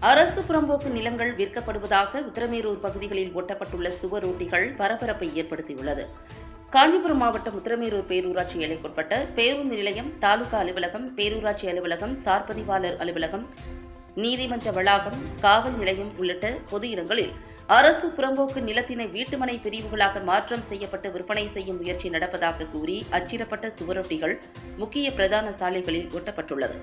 அரசு புறம்போக்கு நிலங்கள் விற்கப்படுவதாக உத்தரமேரூர் பகுதிகளில் ஒட்டப்பட்டுள்ள சுவரொட்டிகள் பரபரப்பை ஏற்படுத்தியுள்ளது. காஞ்சிபுரம் மாவட்டம் உத்தரமேரூர் பேரூராட்சி எல்லைக்குட்பட்ட பேருந்து நிலையம் தாலுகா அலுவலகம் பேரூராட்சி அலுவலகம் சார்பதிவாளர் அலுவலகம் நீதிமன்ற வளாகம் காவல் நிலையம் உள்ளிட்ட பொது இடங்களில் அரசு புறம்போக்கு நிலத்தினை வீட்டுமனை பிரிவுகளாக மாற்றம் செய்யப்பட்டு விற்பனை செய்யும் முயற்சி நடப்பதாக கூறி அச்சிடப்பட்ட சுவரொட்டிகள் முக்கிய பிரதான சாலைகளில் ஒட்டப்பட்டுள்ளது.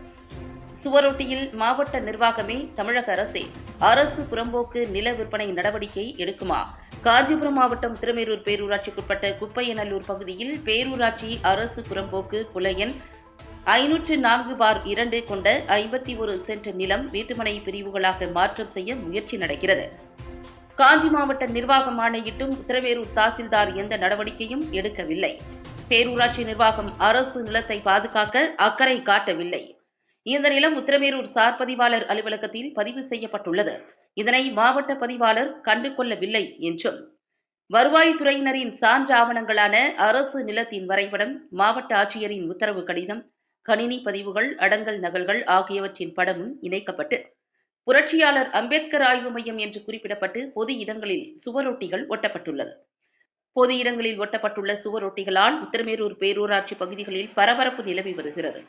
சுவரொட்டியில் மாவட்ட நிர்வாகமே தமிழக அரசே. அரசு புறம்போக்கு நில விற்பனை நடவடிக்கை எடுக்குமா? காஞ்சிபுரம் மாவட்டம் திருமேரூர் பேரூராட்சிக்குட்பட்ட குப்பையநல்லூர் பகுதியில் பேரூராட்சி அரசு புறம்போக்கு புலையன் ஐநூற்று நான்கு பார் இரண்டு கொண்ட ஐம்பத்தி ஒரு சென்ட் நிலம் வீட்டுமனை பிரிவுகளாக மாற்றம் செய்ய முயற்சி நடக்கிறது. காஞ்சி மாவட்ட நிர்வாகம் ஆணையிட்டும் உத்தரவேரூர் தாசில்தார் எந்த நடவடிக்கையும் எடுக்கவில்லை. பேரூராட்சி நிர்வாகம் அரசு நிலத்தை பாதுகாக்க அக்கறை காட்டவில்லை. இந்த நிலம் உத்தரமேரூர் சார் பதிவாளர் அலுவலகத்தில் பதிவு செய்யப்பட்டுள்ளது. இதனை மாவட்ட பதிவாளர் கண்டு கொள்ளவில்லை என்றும். வருவாய்த்துறையினரின் சான்று ஆவணங்களான அரசு நிலத்தின் வரைபடம் மாவட்ட ஆட்சியரின் உத்தரவு கடிதம் கணினி பதிவுகள் அடங்கல் நகல்கள் ஆகியவற்றின் படமும் இணைக்கப்பட்டு புரட்சியாளர் அம்பேத்கர் ஆய்வு மையம் என்று குறிப்பிடப்பட்டு பொது இடங்களில் சுவரொட்டிகள் ஒட்டப்பட்டுள்ளது. பொது இடங்களில் ஒட்டப்பட்டுள்ள சுவரொட்டிகளால் உத்தரமேரூர் பேரூராட்சி பகுதிகளில் பரபரப்பு நிலவி வருகிறது.